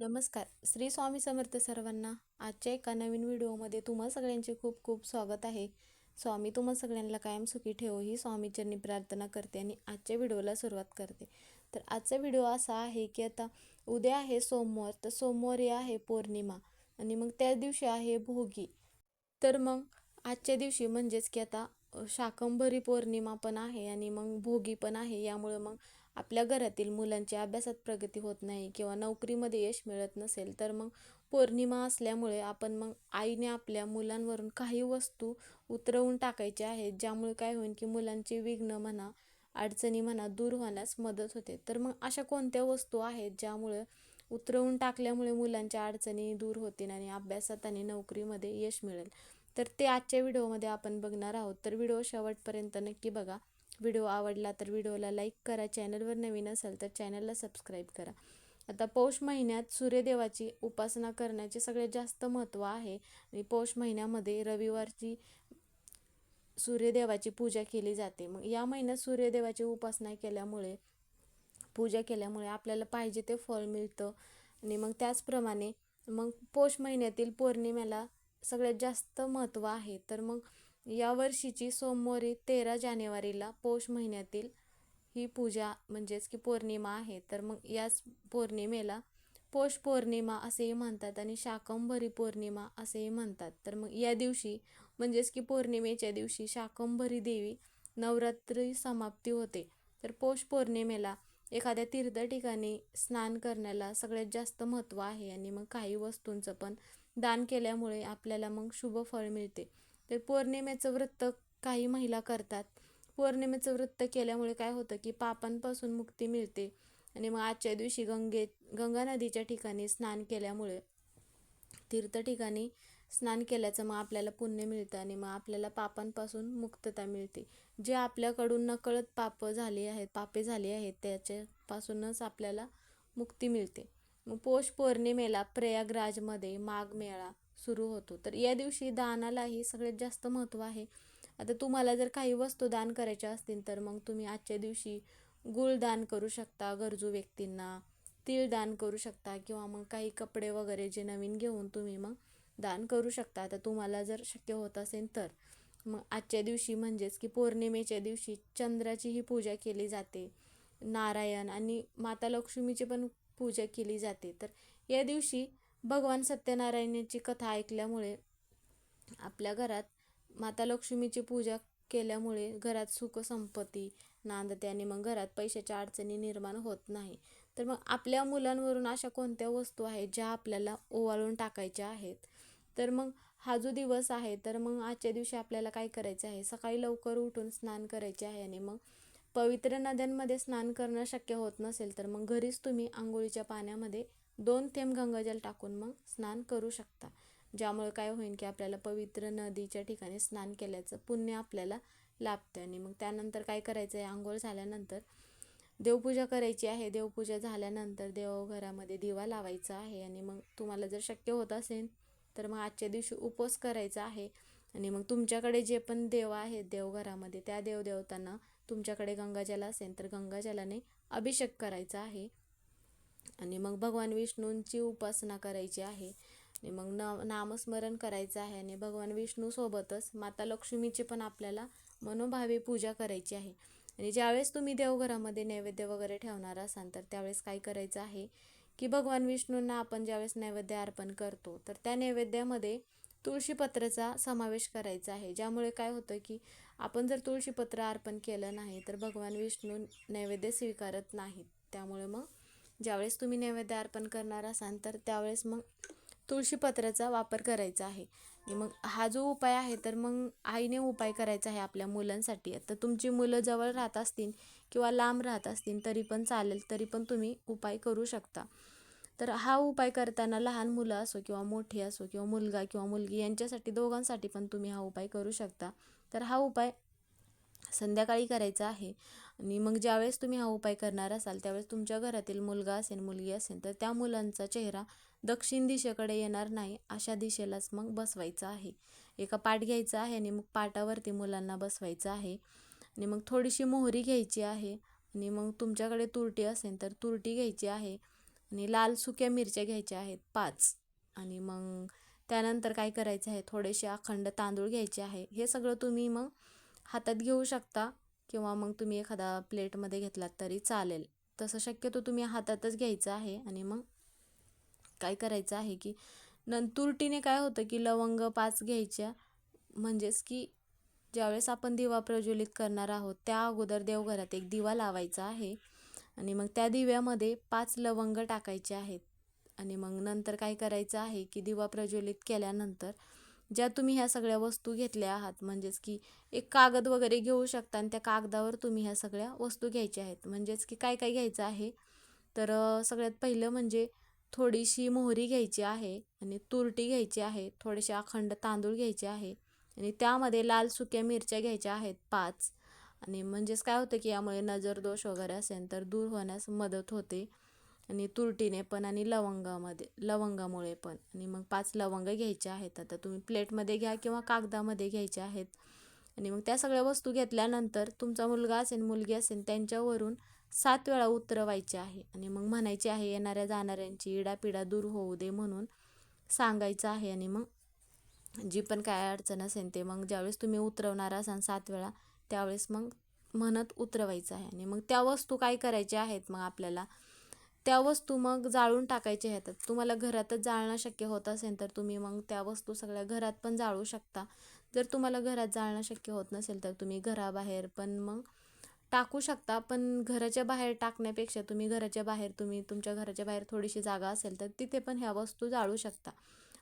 नमस्कार. श्री स्वामी समर्थ सर्वांना आजच्या एका नवीन व्हिडिओमध्ये तुम्हा सगळ्यांचे खूप खूप स्वागत आहे. स्वामी तुम्हा सगळ्यांना कायम सुखी ठेवो ही स्वामीचरणी प्रार्थना करते आणि आजच्या व्हिडिओला सुरुवात करते. तर आजचा व्हिडिओ असा आहे की आता उद्या आहे सोमवार तर सोमवारी आहे पौर्णिमा आणि मग त्या दिवशी आहे भोगी. तर मग आजच्या दिवशी म्हणजेच की आता शाकंभरी पौर्णिमा पण आहे आणि मग भोगी पण आहे यामुळे मग आपल्या घरातील मुलांची अभ्यासात प्रगती होत नाही किंवा नोकरीमध्ये यश मिळत नसेल तर मग पौर्णिमा असल्यामुळे आपण मग आईने आपल्या मुलांवरून काही वस्तू उतरवून टाकायच्या आहेत ज्यामुळे काय होईल की मुलांची विघ्न म्हणा अडचणी म्हणा दूर होण्यास मदत होते. तर मग अशा कोणत्या वस्तू आहेत ज्यामुळे उतरवून टाकल्यामुळे मुलांच्या अडचणी दूर होतील आणि अभ्यासात आणि नोकरीमध्ये यश मिळेल? तर ते आजच्या व्हिडिओमध्ये आपण बघणार आहोत. तर व्हिडिओ शेवटपर्यंत नक्की बघा. व्हिडिओ आवडला तर व्हिडिओला लाईक करा. चॅनलवर नवीन असेल तर चॅनलला सबस्क्राईब करा. आता पौष महिन्यात सूर्यदेवाची उपासना करण्याचे सगळ्यात जास्त महत्त्व आहे. आणि पौष महिन्यामध्ये रविवारची सूर्यदेवाची पूजा केली जाते. मग या महिन्यात सूर्यदेवाची उपासना केल्यामुळे पूजा केल्यामुळे आपल्याला पाहिजे ते फळ मिळतं. आणि मग त्याचप्रमाणे मग पौष महिन्यातील पौर्णिमेला सगळ्यात जास्त महत्त्व आहे. तर मग या वर्षीची सोमवारी तेरा जानेवारीला पौष महिन्यातील ही पूजा म्हणजेच की पौर्णिमा आहे. तर मग याच पौर्णिमेला पौष पौर्णिमा असेही म्हणतात आणि शाकंभरी पौर्णिमा असेही म्हणतात. तर मग या दिवशी म्हणजेच की पौर्णिमेच्या दिवशी शाकंभरी देवी नवरात्री समाप्ती होते. तर पौष पौर्णिमेला एखाद्या तीर्थ ठिकाणी स्नान करण्याला सगळ्यात जास्त महत्त्व आहे आणि मग काही वस्तूंचं पण दान केल्यामुळे आपल्याला मग शुभ फळ मिळते. तर पौर्णिमेचं व्रत काही महिला करतात. पौर्णिमेचं व्रत केल्यामुळे काय होतं की पापांपासून मुक्ती मिळते. आणि मग आजच्या दिवशी गंगेत गंगा नदीच्या ठिकाणी स्नान केल्यामुळे तीर्थ ठिकाणी स्नान केल्याचं मग आपल्याला पुण्य मिळतं आणि मग आपल्याला पापांपासून मुक्तता मिळते. जे आपल्याकडून नकळत पाप झाले आहेत पापे झाली आहेत त्याच्यापासूनच आपल्याला मुक्ती मिळते. मग पौष पौर्णिमेला प्रयागराजमध्ये माघ मेळा सुरू होतो. तर या दिवशी दानालाही सगळ्यात जास्त महत्त्व आहे. आता तुम्हाला जर काही वस्तू दान करायच्या असतील तर मग तुम्ही आजच्या दिवशी गुळ दान करू शकता गरजू व्यक्तींना तीळ दान करू शकता किंवा मग काही कपडे वगैरे जे नवीन घेऊन तुम्ही मग दान करू शकता. आता तुम्हाला जर शक्य होत असेल तर. मग आजच्या दिवशी म्हणजेच की पौर्णिमेच्या दिवशी चंद्राचीही पूजा केली जाते. नारायण आणि माता लक्ष्मीची पण पूजा केली जाते. तर या दिवशी भगवान सत्यनारायणाची कथा ऐकल्यामुळे आपल्या घरात माता लक्ष्मीची पूजा केल्यामुळे घरात सुख संपत्ती नांदते आणि मग घरात पैशाच्या अडचणी निर्माण होत नाही. तर मग आपल्या मुलांवरून अशा कोणत्या वस्तू आहेत ज्या आपल्याला ओवाळून टाकायच्या आहेत? तर मग हा जो दिवस आहे तर मग आजच्या दिवशी आपल्याला काय करायचं आहे? सकाळी लवकर उठून स्नान करायचे आहे आणि मग पवित्र नद्यांमध्ये स्नान करणं शक्य होत नसेल तर मग घरीच तुम्ही आंघोळीच्या पाण्यामध्ये दोन थेंब गंगाजल टाकून मग स्नान करू शकता. ज्यामुळे काय होईल की आपल्याला पवित्र नदीच्या ठिकाणी स्नान केल्याचं पुण्य आपल्याला लाभतं आणि मग त्यानंतर काय करायचं आहे आंघोळ झाल्यानंतर देवपूजा करायची आहे. देवपूजा झाल्यानंतर देवघरामध्ये दिवा लावायचा आहे. आणि मग तुम्हाला जर शक्य होत असेल तर मग आजच्या दिवशी उपवास करायचा आहे. आणि मग तुमच्याकडे जे पण देव आहेत देवघरामध्ये त्या देवदेवतांना तुमच्याकडे गंगाजल असेल तर गंगाजलाने अभिषेक करायचा आहे. आणि मग भगवान विष्णूंची उपासना करायची आहे. आणि मग न नामस्मरण करायचं आहे आणि भगवान विष्णूसोबतच माता लक्ष्मीची पण आपल्याला मनोभावे पूजा करायची आहे. आणि ज्यावेळेस तुम्ही देवघरामध्ये नैवेद्य वगैरे ठेवणार असाल तर त्यावेळेस काय करायचं आहे की भगवान विष्णूंना आपण ज्यावेळेस नैवेद्य अर्पण करतो तर त्या नैवेद्यामध्ये तुळशीपत्राचा समावेश करायचा आहे. ज्यामुळे काय होतं की आपण जर तुळशीपत्र अर्पण केलं नाही तर भगवान विष्णू नैवेद्य स्वीकारत नाहीत. त्यामुळे मग ज्यावेळेस तुम्ही नैवेद्य अर्पण करणार असाल तर त्यावेळेस मग तुळशीपत्राचा वापर करायचा आहे. आणि मग हा जो उपाय आहे तर मग आईने उपाय करायचा आहे आपल्या मुलांसाठी. तर तुमची मुलं जवळ राहत असतील किंवा लांब राहत असतील तरी पण चालेल तरी पण तुम्ही उपाय करू शकता. तर हा उपाय करताना लहान मुलं असो किंवा मोठी असो किंवा मुलगा किंवा मुलगी यांच्यासाठी दोघांसाठी पण तुम्ही हा उपाय करू शकता. तर हा उपाय संध्याकाळी करायचा आहे. आणि मग ज्यावेळेस तुम्ही हा उपाय करणार असाल त्यावेळेस तुमच्या घरातील मुलगा असेल मुलगी असेल तर त्या मुलांचा चेहरा दक्षिण दिशेकडे येणार नाही अशा दिशेलाच मग बसवायचं आहे. एका पाठ घ्यायचा आहे आणि मग पाटावरती मुलांना बसवायचं आहे. आणि मग थोडीशी मोहरी घ्यायची आहे आणि मग तुमच्याकडे तुरटी असेल तर तुरटी घ्यायची आहे आणि लाल सुक्या मिरच्या घ्यायच्या आहेत पाच. आणि मग त्यानंतर काय करायचं आहे? थोडेसे अखंड तांदूळ घ्यायचे आहे. हे सगळं तुम्ही मग हातात घेऊ शकता. किंवा मग तुम्ही एखादा प्लेटमध्ये घेतलात तरी चालेल. तसं शक्यतो तुम्ही हातातच घ्यायचं आहे आणि मग काय करायचं आहे की नंतुरटीने काय होतं की लवंग पाच घ्यायच्या. म्हणजेच की ज्यावेळेस आपण दिवा प्रज्वलित करणार आहोत त्या अगोदर देवघरात एक दिवा लावायचा आहे आणि मग त्या दिव्यामध्ये पाच लवंग टाकायचे आहेत. आणि मग नंतर काय करायचं आहे की दिवा प्रज्वलित केल्यानंतर ज्या तुम्ही ह्या सगळ्या वस्तू घेतल्या आहात म्हणजेच की एक कागद वगैरे घेऊ शकता आणि त्या कागदावर तुम्ही ह्या सगळ्या वस्तू घ्यायच्या आहेत. म्हणजेच की काय काय घ्यायचं आहे? तर सगळ्यात पहिलं म्हणजे थोडीशी मोहरी घ्यायची आहे आणि तुरटी घ्यायची आहे थोडेसे अखंड तांदूळ घ्यायचे आहे आणि त्यामध्ये लाल सुक्या मिरच्या घ्यायच्या आहेत पाच. आणि म्हणजेच काय होतं की यामुळे नजर दोष वगैरे असेल तर दूर होण्यास मदत होते. आणि तुरटीने पण आणि लवंगामध्ये लवंगामुळे पण. आणि मग पाच लवंग घ्यायचे आहेत. आता तुम्ही प्लेटमध्ये घ्या किंवा कागदामध्ये घ्यायचे आहेत. आणि मग त्या सगळ्या वस्तू घेतल्यानंतर तुमचा मुलगा असेल मुलगी असेल त्यांच्यावरून सात वेळा उतरवायचे आहे. आणि मग म्हणायचे आहे येणाऱ्या जाणाऱ्यांची इडापिडा दूर होऊ दे म्हणून सांगायचं आहे. आणि मग जी पण काय अडचण असेल ते मग ज्यावेळेस तुम्ही उतरवणार असाल सात वेळा त्यावेळेस मग म्हणत उतरवायचं आहे. आणि मग त्या वस्तू काय करायच्या आहेत मग आपल्याला? त्या वस्तू मग जाळून टाकायच्या आहेत तुम्हाला घरातच जाळणं शक्य होत असेल तर तुम्ही मग त्या वस्तू सगळ्या घरात पण जाळू शकता. जर तुम्हाला घरात जाळणं शक्य होत नसेल तर तुम्ही घराबाहेर पण मग टाकू शकता. पण घराच्या बाहेर टाकण्यापेक्षा तुम्ही घराच्या बाहेर तुम्ही तुमच्या घराच्या बाहेर थोडीशी जागा असेल तर तिथे पण ह्या वस्तू जाळू शकता.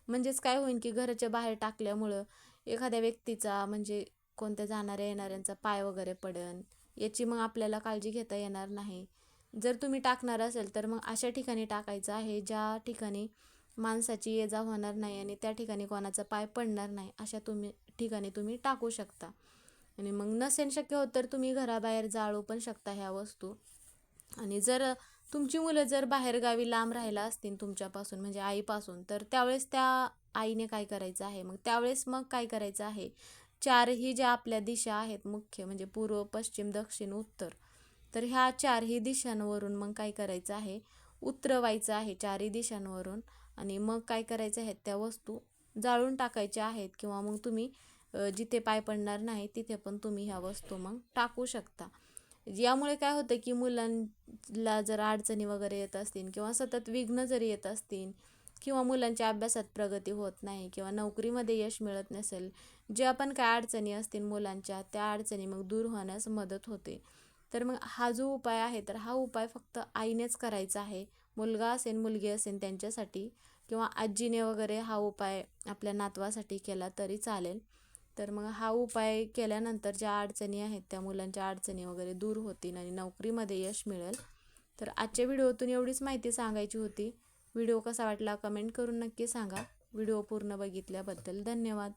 म्हणजेच काय होईल की घराच्या बाहेर टाकल्यामुळं एखाद्या व्यक्तीचा म्हणजे कोणत्या जाणाऱ्या येणाऱ्यांचा पाय वगैरे पडेल याची मग आपल्याला काळजी घेता येणार नाही. जर तुम्ही टाकणार असेल तर मग अशा ठिकाणी टाकायचं आहे ज्या ठिकाणी माणसाची ये जा होणार नाही आणि त्या ठिकाणी कोणाचा पाय पडणार नाही अशा तुम्ही ठिकाणी तुम्ही टाकू शकता. आणि मग नसेल शक्य होत तर तुम्ही घराबाहेर जाळू पण शकता ह्या वस्तू. आणि जर तुमची मुलं जर बाहेरगावी लांब राहिला असतील तुमच्यापासून म्हणजे आईपासून तर त्यावेळेस त्या आईने काय करायचं आहे? मग त्यावेळेस मग काय करायचं आहे? चारही ज्या आपल्या दिशा आहेत मुख्य म्हणजे पूर्व पश्चिम दक्षिण उत्तर तर ह्या चारही दिशांवरून मग काय करायचं आहे? उतरवायचं आहे चारही दिशांवरून. आणि मग काय करायचं आहे? त्या वस्तू जाळून टाकायच्या आहेत किंवा मग तुम्ही जिथे पाय पडणार नाही तिथे पण तुम्ही ह्या वस्तू मग टाकू शकता. यामुळे काय होतं की मुलांना जर अडचणी वगैरे येत असतील किंवा सतत विघ्न जरी येत असतील किंवा मुलांच्या अभ्यासात प्रगती होत नाही किंवा नोकरीमध्ये यश मिळत नसेल ज्या पण काय अडचणी असतील मुलांच्या त्या अडचणी मग दूर होण्यास मदत होते. तर मग हा जो उपाय आहे तर हा उपाय फक्त आईनेच करायचा आहे. मुलगा असेल मुलगी असेल त्यांच्यासाठी किंवा आजीने वगैरे हा उपाय आपल्या नातवासाठी केला तरी चालेल. तर मग हा उपाय केल्यानंतर ज्या अडचणी आहेत त्या मुलांच्या अडचणी वगैरे दूर होतील आणि नोकरीमध्ये यश मिळेल. तर आजच्या व्हिडिओतून एवढीच माहिती सांगायची होती. व्हिडिओ कसा वाटला कमेंट करून नक्की सांगा. व्हिडिओ पूर्ण बघितल्याबद्दल धन्यवाद.